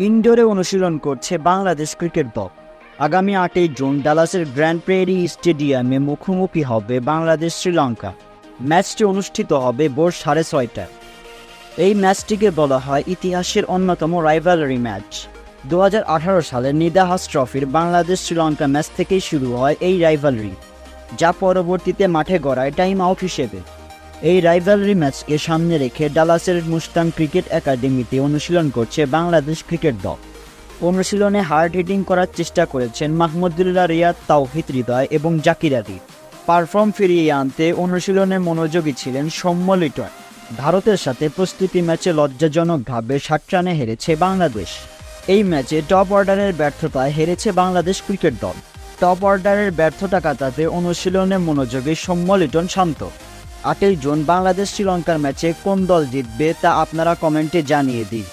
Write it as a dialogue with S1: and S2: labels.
S1: ইনডোরে অনুশীলন করছে বাংলাদেশ ক্রিকেট দল। আগামী আটই জুন ডালাসের গ্র্যান্ড প্রেরি স্টেডিয়ামে মুখোমুখি হবে বাংলাদেশ শ্রীলঙ্কা। ম্যাচটি অনুষ্ঠিত হবে ভোর সাড়ে ছয়টায়। এই ম্যাচটিকে বলা হয় ইতিহাসের অন্যতম রাইভালরি ম্যাচ দু হাজার আঠারো সালে নিদাহাস ট্রফির বাংলাদেশ শ্রীলঙ্কা ম্যাচ থেকেই শুরু হয় এই রাইভালরি যা পরবর্তীতে মাঠে গড়ায় টাইম আউট হিসেবে। এই রাইভালরি ম্যাচকে সামনে রেখে ডালাসের মুস্তান ক্রিকেট একাডেমিতে অনুশীলন করছে বাংলাদেশ ক্রিকেট দল। অনুশীলনে হার্ড হিটিং করার চেষ্টা করেছেন মাহমুদুল্লাহ রিয়াদ, তাওহিদ হৃদয় এবং জাকির আলী পারফর্ম ফিরিয়ে আনতে অনুশীলনে মনোযোগী ছিলেন সৌম্য লিটন ভারতের সাথে প্রস্তুতি ম্যাচে লজ্জাজনকভাবে ষাট রানে হেরেছে বাংলাদেশ। এই ম্যাচে টপ অর্ডারের ব্যর্থতায় হেরেছে বাংলাদেশ ক্রিকেট দল। টপ অর্ডারের ব্যর্থতা কাটাতে অনুশীলনে মনোযোগী সৌম্য লিটন শান্ত। আটই জুন বাংলাদেশ শ্রীলঙ্কার ম্যাচে কোন দল জিতবে তা আপনারা কমেন্টে জানিয়ে দিন।